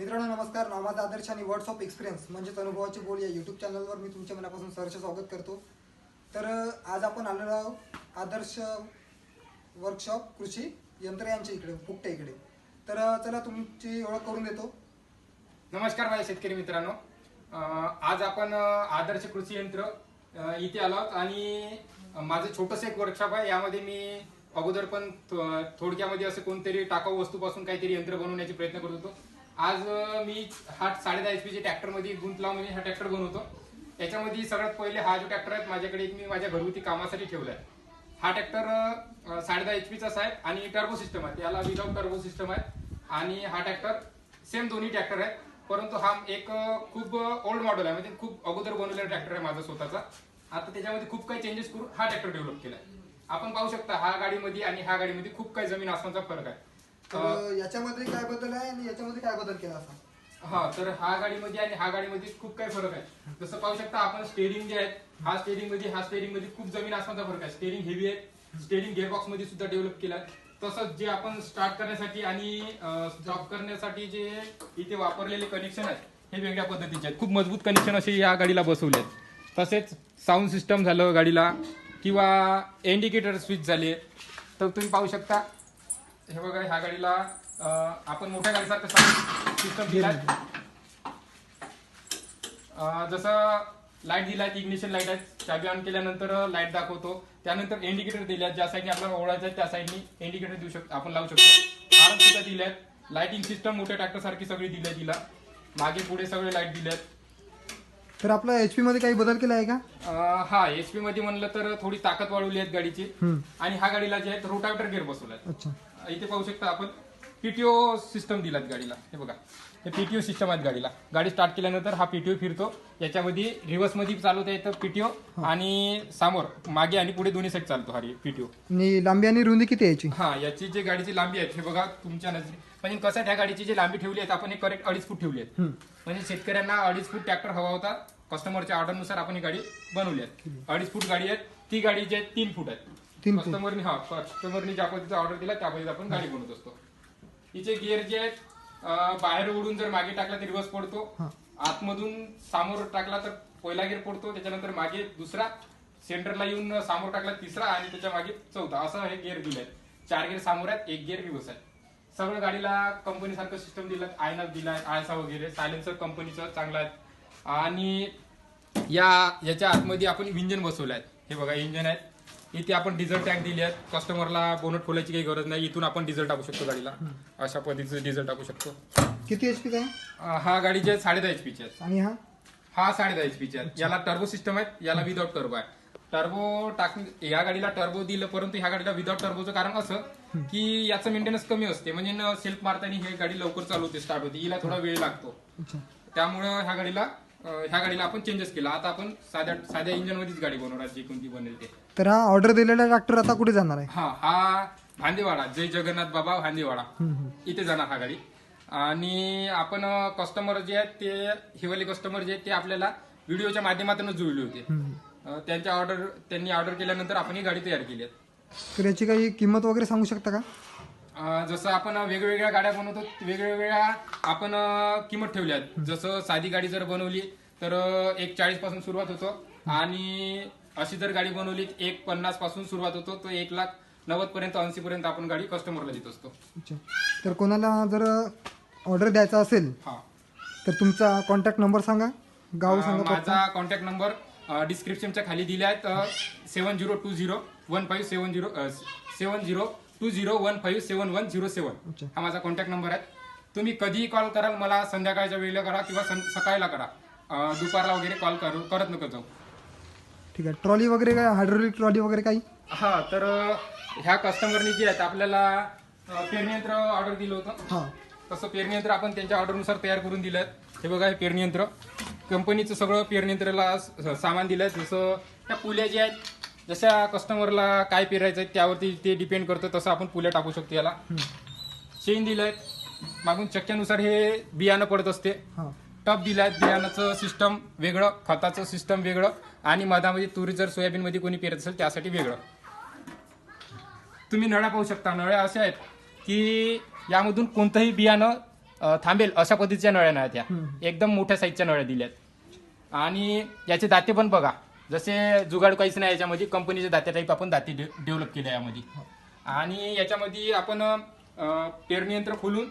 मित्रांनो नमस्कार. नामाचा आदर्श आणि वर्ड्स ऑफ एक्सपिरियन्स म्हणजेच अनुभवाची बोल या यूट्यूब चॅनलवर मी तुमच्या मनापासून सहर्ष स्वागत करतो. तर आज आपण आलेलो आहोत आदर्श वर्कशॉप कृषी यंत्र यांच्या इकडे फुकटे इकडे. तर चला तुमची ओळख करून देतो. नमस्कार माझ्या शेतकरी मित्रांनो. आज आपण आदर्श कृषी यंत्र इथे आलो आहोत आणि माझं छोटंसं एक वर्कशॉप आहे. यामध्ये मी अगोदर पण थोडक्यामध्ये असं कोणतरी टाकाऊ वस्तूपासून काहीतरी यंत्र बनवण्याचे प्रयत्न करत होतो. आज मी हा साडे दहा एच पीच्या ट्रॅक्टरमध्ये गुंत लावून मी हा ट्रॅक्टर बनवतो. याच्यामध्ये सगळ्यात पहिले हा जो ट्रॅक्टर आहे माझ्याकडे एक मी माझ्या घरगुती कामासाठी ठेवला आहे हा ट्रॅक्टर साडे दहा एच पीचाच आहे आणि टर्बो सिस्टम आहे. याला विदाउट टर्बो सिस्टम आहे आणि हा ट्रॅक्टर सेम दोन्ही ट्रॅक्टर आहे परंतु हा एक खूप ओल्ड मॉडेल आहे. म्हणजे खूप अगोदर बनवलेला ट्रॅक्टर आहे माझा स्वतःचा. आता त्याच्यामध्ये खूप काही चेंजेस करून हा ट्रॅक्टर डेव्हलप केला आहे आपण पाहू शकता हा गाडीमध्ये आणि ह्या गाडीमध्ये खूप काही जमीन आसमानचा फरक आहे. तर याच्यामध्ये काय बदल आहे आणि याच्यामध्ये काय बदल केला असा? हा तर हा गाडीमध्ये आणि हा गाडीमध्ये खूप काही फरक आहे. जसं पाहू शकता आपण स्टेरिंग जे आहे हा स्टेरिंगमध्ये हा स्टेरिंगमध्ये खूप जमीन आसमानचा फरक आहे. स्टेरिंग हेवी आहे. स्टेरिंग गेअरबॉक्समध्ये सुद्धा डेव्हलप केला आहे तसंच जे आपण स्टार्ट करण्यासाठी आणि स्टॉप करण्यासाठी जे इथे वापरलेले कनेक्शन आहेत हे वेगळ्या पद्धतीचे आहेत. खूप मजबूत कनेक्शन असे या गाडीला बसवले आहेत. तसेच साऊंड सिस्टम झालं गाडीला किंवा इंडिकेटर स्विच झाले तर तुम्ही पाहू शकता हे बघा ह्या गाडीला आपण मोठ्या गाडीसारखं सिस्टम दिला जसं लाइट दिलाय इग्निशन लाइट आहे. चाबी ऑन केल्यानंतर लाइट दाखवतो. त्यानंतर इंडिकेटर दिल्यात. ज्या साईडने आपल्याला ओढायचं आहे त्या साईडनी इंडिकेटर देऊ शकतो आपण लावू शकतो. आरम सुद्धा दिल्यात. लाइटिंग सिस्टम मोठ्या ट्रॅक्टर सारखी सगळी दिल्या तिला. मागे पुढे सगळे लाइट दिल्यात. तर आपला एच पी मध्ये काही बदल केला आहे का? अं, हा एच पी मध्ये म्हणलं तर थोडी ताकद वाढवली आहे गाडीची. आणि ह्या गाडीला जे आहे रोटावेटर गेअर बसवलाय अच्छा. इथे पाहू शकता आपण पीटीओ सिस्टम दिलात गाडीला. हे बघा हे पीटीओ सिस्टम आहेत गाडीला. गाडी स्टार्ट केल्यानंतर हा पीटीओ फिरतो. याच्यामध्ये रिव्हर्समध्ये चालवता येतं पीटीओ आणि समोर मागे आणि पुढे दोन्ही साईड चालतो हा पीटीओ आणि लांबी आणि रुंदी किती आहे याची? हा याची जी गाडीची लांबी आहे हे बघा तुमच्या नजरे. म्हणजे कसं आहे, ह्या गाडीची जी लांबी ठेवली आहे आपण हे करेक्ट अडीच फूट ठेवली आहे. म्हणजे शेतकऱ्यांना अडीच फूट ट्रॅक्टर हवा होता. कस्टमरच्या ऑर्डरनुसार आपण ही गाडी बनवली आहे. अडीच फूट गाडी आहे. ती गाडी जी आहे तीन फूट आहे. तीन फूट. कस्टमरनी हा कस्टमरनी ज्या पद्धतीचा ऑर्डर दिला त्या पद्धतीत आपण गाडी बनवत असतो. हिचे गिअर जे आहेत अं, बाहेर उडून जर मागे टाकला तर रिवर्स पडतो. आतमधून सामोर टाकला तर पहिला गिअर पडतो. त्याच्यानंतर मागे दुसरा सेंटरला येऊन सामोर टाकला तिसरा आणि त्याच्यामागे चौथा. असं हे गिअर दिले आहेत चार गिअर सामोर आहेत एक गिअर रिवर्स आहे. सगळं गाडीला कंपनी सारखं सिस्टम दिलं आयना दिलाय आयसा वगैरे. सायलेन्सर कंपनीचं चांगलं आहे. आणि या याच्या आतमध्ये आपण इंजन बसवलं आहे. हे बघा इंजन आहे. इथे आपण डिझेल टँक दिले आहेत कस्टमरला बोनट खोलायची काही गरज नाही. इथून आपण डिझेल टाकू शकतो गाडीला. अशा पद्धतीचं डिझेल टाकू शकतो. किती एच पी आहे? हा गाडीचे साडे दहा एच पीचे आहेत आणि हा? हा साडे दहा एच पीचे आहेत याला टर्बो सिस्टम आहे. याला विदाउट टर्बो आहे. टर्बो टाक या गाडीला टर्बो दिलं परंतु ह्या गाडीला विदाउट टर्बोचं कारण असं की याचं मेंटेनन्स कमी असते. म्हणजे सेल्फ मारताना ही गाडी लवकर चालू होते स्टार्ट होते. हिला थोडा वेळ लागतो. त्यामुळं ह्या गाडीला ह्या गाडीला आपण चेंजेस केला. आता आपण साध्या साध्या इंजिन मध्येच गाडी बनवणार जी कोणती बनेल ते. तर हा ऑर्डर दिलेला ट्रॅक्टर आता कुठे जाणार आहे? हा हा भांदेवाडा. जय जगन्नाथ बाबा भांदेवाडा. इथे जाणार हा गाडी. आणि आपण कस्टमर जे आहेत ते हिवाली कस्टमर जे आहेत ते आपल्याला व्हिडिओच्या माध्यमातूनच जुळले होते. अं, त्यांच्या ऑर्डर त्यांनी ऑर्डर केल्यानंतर आपण ही गाडी तयार केली आहे. तर याची काही किंमत वगैरे सांगू शकता का? जसं आपण वेगवेगळ्या गाड्या बनवतो वेगवेगळ्या आपण किंमत ठेवल्या आहेत जसं साधी गाडी जर बनवली तर एक चाळीसपासून सुरुवात होतो. आणि अशी जर गाडी बनवली तर एक पन्नासपासून सुरुवात होतो. तो एक लाख नव्वद पर्यंत ऐंशी पर्यंत आपण गाडी कस्टमरला देत असतो. अच्छा. तर कोणाला जर ऑर्डर द्यायचा असेल हा. तर तुमचा कॉन्टॅक्ट नंबर सांगा. गाव सांगा पत्ता. माझा कॉन्टॅक्ट नंबर डिस्क्रिप्शनच्या खाली दिले आहेत seven zero two zero one five seven zero seven zero two zero one five seven one zero seven. हा माझा कॉन्टॅक्ट नंबर आहे. तुम्ही कधीही कॉल कराल मला संध्याकाळच्या वेळेला करा किंवा सकाळला करा. अं, दुपारला वगैरे कॉल करू करत नका जाऊ. ठीक आहे. ट्रॉली वगैरे काय हायड्रोलिक ट्रॉली वगैरे काही? हा तर अं, ह्या कस्टमरनी जे आहेत आपल्याला अं, पेरणी यंत्र ऑर्डर दिलं होतं. हां. तसं पेरणी यंत्र आपण त्यांच्या ऑर्डरनुसार तयार करून दिलं हे बघा हे पेरणी यंत्र कंपनीचं सगळं पेरणी यंत्राला स- सामान दिलं आहे जसं त्या पुल्या ज्या आहेत जशा कस्टमरला काय पेरायचं आहे त्यावरती ते डिपेंड करतं तसं आपण पुल्या टाकू शकतो याला. शेण दिलं आहे मागून चक्क्यानुसार हे बियाणं पडत असते. हां. टप दिलाय बियाणाचं सिस्टम वेगळं खताचं सिस्टम वेगळं आणि मधामध्ये तुरी जर सोयाबीनमध्ये कोणी पेरत असेल त्यासाठी वेगळं. तुम्ही नळ्या पाहू शकता. नळ्या अशा आहेत की यामधून कोणतंही बियाणं थांबेल अशा पद्धतीच्या नळ्या नाही त्या. एकदम मोठ्या साईजच्या नळ्या दिल्यात. आणि याचे दाते पण बघा. जसे जुगाड काहीच नाही याच्यामध्ये कंपनीचे दाते टाईप आपण दाते डेव्हलप केले यामध्ये. आणि याच्यामध्ये आपण अं, पेरणी यंत्र खोलून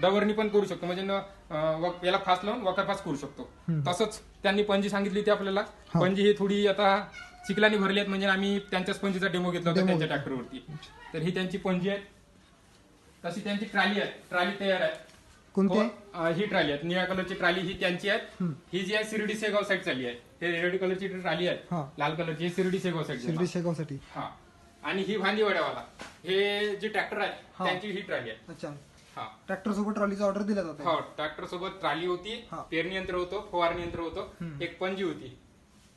डवरणी पण करू शकतो. म्हणजे न, अं, वक- याला फास लावून वकर फास करू शकतो. तसंच त्यांनी पंजी सांगितली होती आपल्याला. पंजी ही थोडी आता चिखलानी भरली आहेत म्हणजे आम्ही त्यांच्याच पंजीचा डेमो घेतला होता त्यांच्या ट्रॅक्टरवरती तर ही त्यांची पंजी आहे तशी त्यांची ट्राली आहे ट्राली तयार आहे कोणते? हो, ही ट्राली आहे निळ्या कलरची ट्राली ही त्यांची आहे. ही जी आहे शिर्डी सेगाव साईड चालली आहे हे रेड कलरची ट्राली आहे हा. लाल कलरची ही शिर्डी सेगाव साईड शिर्डी शेगावसाठी. हा. आणि ही भांदीवाड्यावाला हे जे ट्रॅक्टर आहे हा. त्यांची ही ट्राली आहे अच्छा. हा. ट्रॅक्टर सोबत ट्रॉलीचा ऑर्डर दिला जातो हो ट्रॅक्टर सोबत ट्राली होती हा. पेरणी यंत्र होतं फवारणी यंत्र होतं हम्म. एक पंजी होती.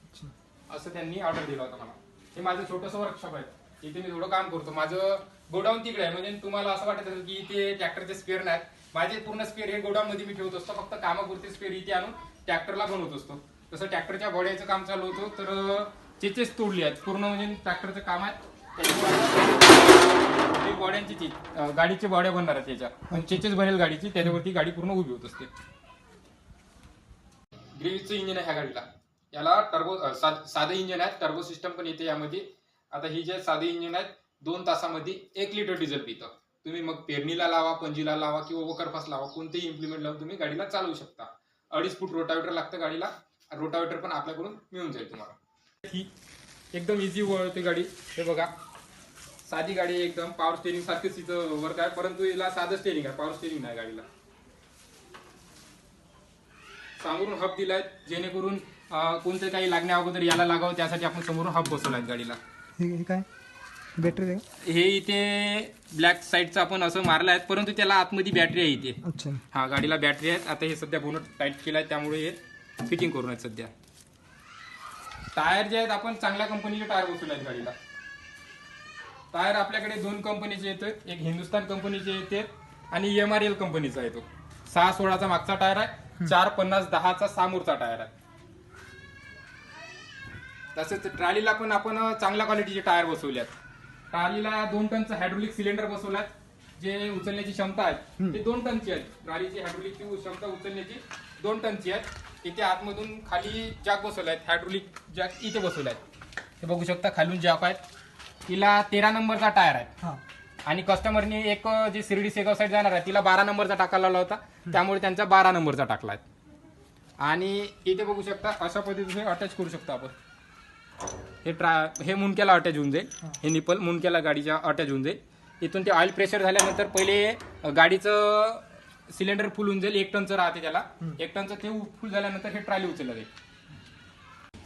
अच्छा. असं त्यांनी ऑर्डर दिला होता मला. हे माझं छोटस वर्कशॉप आहे. इथे मी थोडं काम करतो. माझं गोडाऊन तिकडे आहे. म्हणजे तुम्हाला असं वाटत असेल की इथे ट्रॅक्टरचे स्पेअर नाहीत. माझे पूर्ण स्पेअर हे गोडाऊन मध्ये मी ठेवत असतो. फक्त कामापुरते स्पेअर इथे आणून ट्रॅक्टरला बनवत असतो. तसं ट्रॅक्टरच्या बॉड्याचं काम चालू होतं. तर चेचेस तोडली आहेत. पूर्ण म्हणजे ट्रॅक्टरचं काम आहे. त्याच्यामुळे बॉड्यांची गाडीची बॉड्या बनणार आहेत त्याच्या. आणि चेचेस बनेल गाडीची. त्याच्यावरती गाडी पूर्ण उभी होत असते. ग्रेव्हीचं इंजिन आहे ह्या गाडीला. याला टर्बो साधं इंजिन आहे. टर्बो सिस्टम पण येते यामध्ये. आता ही जे साधे इंजिन आहेत दोन तासामध्ये एक लिटर डिझेल पितं. तुम्ही मग पेरणीला लावा पंजीला लावा किंवा वकरपास लावा कोणतेही इम्प्लिमेंट लावून तुम्ही गाडीला चालवू शकता. अडीच फूट रोटावेटर लागतं गाडीला रोटावेटर पण आपल्याकडून मिळून जाईल तुम्हाला. ही एकदम इझी वळते गाडी. हे बघा. साधी गाडी एकदम. पॉवर स्टेरिंग सारखीच तिथं वर्क आहे. परंतु हिला साधं स्टेरिंग आहे. पॉवर स्टेरिंग नाही गाडीला. समोरून हब दिलाय. जेणेकरून कोणते काही लागण्या अगोदर याला लागावं त्यासाठी आपण समोरून हब बसवलाय गाडीला. काय? बॅटरी आहे का? हे इथे ब्लॅक साईडचं आपण असं मारलं आहे परंतु त्याला आतमध्ये बॅटरी आहे इथे. अच्छा. हा गाडीला बॅटरी आहे आता हे सध्या बोनट टाईट केलं आहे त्यामुळे हे फिटिंग करून आहेत सध्या. टायर जे आहेत आपण चांगल्या कंपनीचे टायर बसवले आहेत गाडीला. टायर आपल्याकडे दोन कंपनीचे येतात एक हिंदुस्तान कंपनीचे येते आणि एम आर एल कंपनीचा येतो सहा सोळाचा मागचा टायर आहे. चार पन्नास दहाचा समोरचा टायर आहे. तसेच ट्रॉलीला पण आपण चांगल्या क्वालिटीचे टायर बसवले आहेत. ट्रॉलीला दोन टनचं हायड्रोलिक सिलेंडर बसवल्यात जे उचलण्याची क्षमता आहे ते दोन टनची आहे ट्रॉलीची हायड्रोलिकची क्षमता उचलण्याची दोन टनची आहे इथे आतमधून खाली जॅक बसवले आहेत हायड्रोलिक जॅक इथे बसवले आहेत हे बघू शकता खालून जॅक आहेत. तिला तेरा नंबरचा टायर आहे. हा. आणि कस्टमरने एक जे शिर्डी सेगाव साईड जाणार आहे तिला बारा नंबरचा टाका लावला होता. त्यामुळे त्यांचा बारा नंबरचा टाकला आहे. आणि इथे बघू शकता अशा पद्धतीने अटॅच करू शकतो आपण. हे ट्रा हे मुंडक्याला अटॅच होऊन जाईल. हे. निपल मुंडक्याला गाडीच्या अटॅच होऊन जाईल. इथून ते ऑइल प्रेशर झाल्यानंतर पहिले गाडीचं सिलेंडर फुल होऊन जाईल. एक टनचं राहते त्याला. एक टनचं ते फुल झाल्यानंतर हे ट्रॉली उचललं जाईल.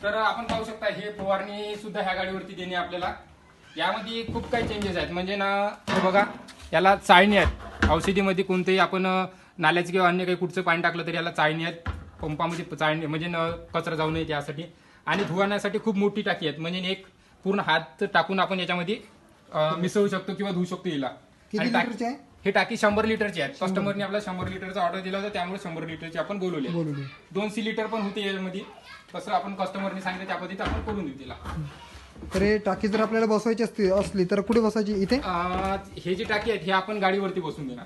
तर आपण पाहू शकता हे फवारणी सुद्धा ह्या गाडीवरती देणे आपल्याला. यामध्ये खूप काही चेंजेस आहेत. म्हणजे ना हे बघा याला चाळणी आहेत. औषधीमध्ये कोणतेही आपण नाल्याचं किंवा अन्य काही कुठचं पाणी टाकलं तरी याला चाळणी आहेत. पंपामध्ये चाळणी म्हणजे न कचरा जाऊ नये त्यासाठी. आणि धुवाण्यासाठी खूप मोठी टाकी आहेत. म्हणजे एक पूर्ण हात टाकून आपण याच्यामध्ये मिसळू शकतो किंवा धुवू शकतो हिला. आणि टाक- ही टाकी शंभर लिटरची आहे कस्टमरने आपला शंभर लिटरचा ऑर्डर दिला होता त्यामुळे शंभर लिटरची आपण बोलवली दोनशे लिटर पण होते यामध्ये तसं आपण कस्टमरने सांगितलं त्या पद्धतीत आपण करून देऊ तिला. तर हे टाकी जर आपल्याला बसवायची असती असली तर कुठे बसवायची इथे? हे जी टाकी आहेत हे आपण गाडीवरती बसून देणार.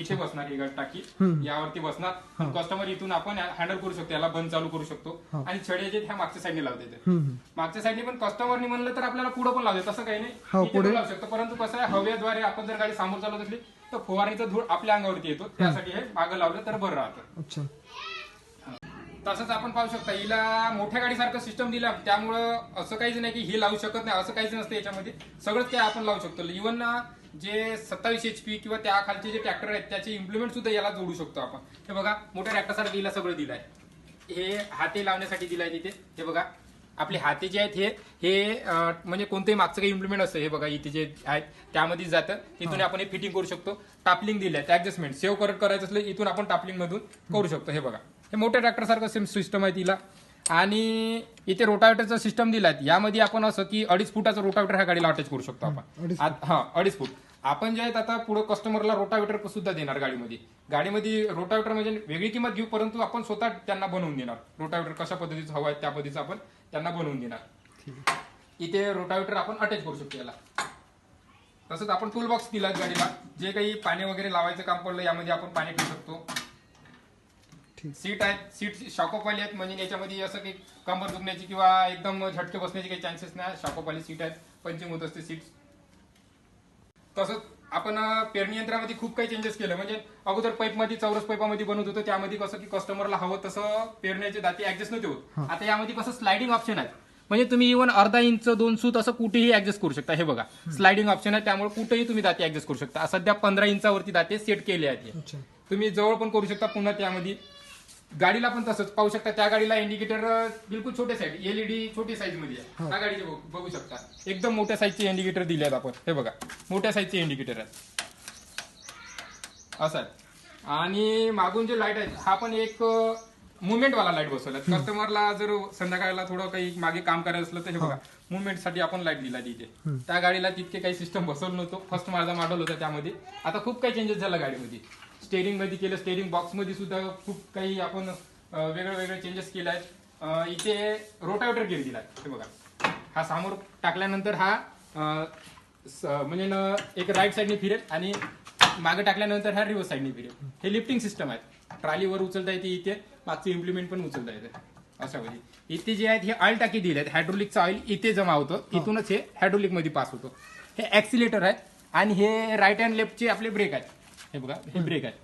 इथे बसणार ही गा- टाकी. यावरती बसणार. कस्टमर इथून आपण हँडल करू शकतो याला बंद चालू करू शकतो. आणि छडे जे ह्या मागच्या साईडने लावते ते. हम्म, हम्म. मागच्या साईडने पण कस्टमरनी म्हणलं तर आपल्याला पुढे पण लावते. तसं काही नाही. हो, पण पुढे. लावू शकतो. परंतु कसं आहे हवेद्वारे आपण जर गाडी समोर चालवत असली तर फवारणीचा धूळ आपल्या अंगावरती येतो. त्यासाठी हे मागं लावलं तर बरं राहतं. अच्छा. तसंच आपण पाहू शकता हिला मोठ्या गाडीसारखं सिस्टम दिला त्यामुळं असं काहीच नाही की हे लावू शकत नाही असं काहीच नसतं याच्यामध्ये. सगळंच काही आपण लावू शकतो. इव्हन जे सत्तावीस एच पी किंवा त्या खालचे जे ट्रॅक्टर आहेत त्याचे इम्प्लिमेंट सुद्धा याला जोडू शकतो आपण. हे बघा मोठ्या ट्रॅक्टरसारखं हिला सगळं दिलंय. हे हाते लावण्यासाठी दिलाय तिथे. हे बघा आपले हाते जे आहेत हे हे म्हणजे कोणतेही मागचं काही इम्प्लिमेंट असतं हे बघा इथे जे आहेत त्यामध्ये जातं. तिथून आपण हे फिटिंग करू शकतो. टापलिंग दिलंय. ऍडजस्टमेंट सेव्ह करत करायचं असलं इथून आपण टापलिंग मधून करू शकतो. हे बघा. हे मोठ्या ट्रॅक्टर सारखं सेम सिस्टम आहे तिला. आणि इथे रोटावेटरचा सिस्टम दिलाय. यामध्ये आपण असं की अडीच फुटाचं रोटावेटर ह्या गाडीला अटॅच करू शकतो आपण. आत- हा अडीच फूट. आपण जे आहेत आता पुढे कस्टमरला रोटावेटर सुद्धा देणार गाडीमध्ये. गाडीमध्ये रोटावेटर म्हणजे वेगळी किंमत घेऊ परंतु आपण स्वतः त्यांना बनवून देणार. रोटावेटर कशा पद्धतीचं हवं आहे त्या पद्धतीचं आपण त्यांना बनवून देणार. इथे रोटावेटर आपण अटॅच करू शकतो याला. तसंच आपण टूल बॉक्स दिला गाडीला. जे काही पाणी वगैरे लावायचं काम पडलं यामध्ये आपण पाणी ठेवू शकतो. सीट आहेत सीट शॉकअपवाली आहेत. म्हणजे याच्यामध्ये असं काही कंबर दुखण्याची किंवा एकदम झटके बसण्याची काही चान्सेस नाही. शॉकअपवाली सीट आहेत. पंचिंग होत असते सीट. तसंच आपण पेरणी यंत्रामध्ये खूप काही चेंजेस केलं. म्हणजे अगोदर पाईपमध्ये चौरस पाईपामध्ये बनवत होतो. त्यामध्ये कसं की कस्टमरला हवं तसं पेरण्याचे दाते ऍडजस्ट नव्हते होत. आता यामध्ये कसं स्लायडिंग ऑप्शन आहे म्हणजे तुम्ही इव्हन अर्धा इंच दोन सूत असं कुठेही ऍडजस्ट करू शकता. हे बघा. स्लायडिंग ऑप्शन आहे. त्यामुळे कुठेही तुम्ही दाते ऍडजस्ट करू शकता. सध्या पंधरा इंचावरती दाते सेट केले आहेत तुम्ही जवळ पण करू शकता. पुन्हा त्यामध्ये गाडीला पण तसंच. पाहू शकता त्या गाडीला इंडिकेटर बिलकुल छोटे साईड एलईडी छोटी साईजमध्ये आहे. त्या गाडीचे बघू बघू शकता. एकदम मोठ्या साईजचे इंडिकेटर दिले आहेत आपण. हे बघा मोठ्या साईजचे इंडिकेटर आहेत. असं आणि मागून जे लाइट आहेत हा पण एक मुवमेंट वाला लाइट बसवला. कस्टमरला जर संध्याकाळला थोडं काही मागे काम करायचं असलं तर हे बघा मुवमेंटसाठी आपण लाइट दिला तिथे. त्या गाडीला तितके काही सिस्टम बसवलं नव्हतं. फर्स्ट माझा मॉडेल होता त्यामध्ये. आता खूप काही चेंजेस झाला गाडीमध्ये. स्टेअरिंगमध्ये केलं स्टेअरिंग बॉक्समध्ये सुद्धा खूप काही आपण वेगळे वेगळे चेंजेस केले आहेत. इथे रोटावेटर गेअर दिला हे बघा. हा समोर टाकल्यानंतर हा म्हणजे न एक राईट साईडने फिरेल आणि मागे टाकल्यानंतर हा रिव्हर्स साईडने फिरेल. हे लिफ्टिंग सिस्टम आहे ट्रॉलीवर उचलता येते इथे मागचे इम्प्लिमेंट पण उचलता येते. अशा वेळी इथे जे आहेत हे ऑइल टाकी दिले आहेत. हायड्रोलिकचं ऑइल इथे जमा होतं. इथूनच हे हायड्रोलिकमध्ये पास होतं. हे ऍक्सिलेटर आहे. आणि हे राईट अँड लेफ्टचे आपले ब्रेक आहेत. हे बघा हे ब्रेक आहे.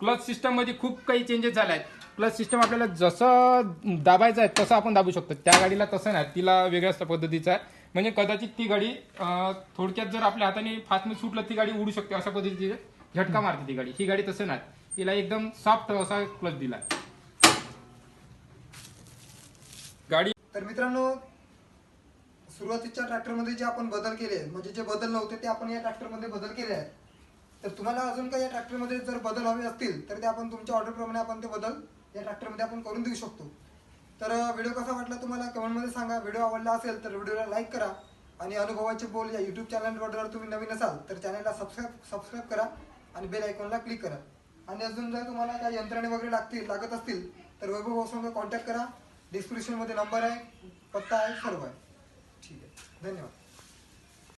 क्लच सिस्टममध्ये खूप काही चेंजेस झाले आहेत क्लच सिस्टम आपल्याला जसं दाबायचं आहे तसं आपण दाबू शकतो. त्या गाडीला तसं नाही तिला वेगळ्याच पद्धतीचं आहे. म्हणजे कदाचित ती गाडी थोडक्यात जर आपल्या हाताने फास्टमध्ये सुटलं ती गाडी उडू शकते अशा पद्धतीने झटका मारते ती गाडी. ही गाडी तसं नाही. तिला एकदम सॉफ्ट असा क्लच दिला. गाडी तर मित्रांनो सुरुवातीच्या ट्रॅक्टरमध्ये जे आपण बदल केले म्हणजे जे बदल नव्हते ते आपण या ट्रॅक्टरमध्ये बदल केले आहेत. तर तुम्हाला अजून काही या ट्रॅक्टरमध्ये जर बदल हवे असतील तर ते आपण तुमच्या ऑर्डरप्रमाणे आपण ते बदल या ट्रॅक्टरमध्ये आपण करून देऊ शकतो. तर व्हिडिओ कसा वाटला तुम्हाला? कमेंटमध्ये सांगा. व्हिडिओ आवडला असेल तर व्हिडिओला लाईक करा. आणि अनुभवाचे बोल या यूट्यूब चॅनलवर जर तुम्ही नवीन असाल तर चॅनलला सबस्क्राईब सबस्क्राईब करा आणि बेल आयकॉनला क्लिक करा. आणि अजून जर तुम्हाला काही यंत्रणे वगैरे लागतील लागत असतील तर वैभव भाऊसंग कॉन्टॅक्ट करा. डिस्क्रिप्शनमध्ये नंबर आहे पत्ता आहे सर्व आहे. ठीक आहे. धन्यवाद.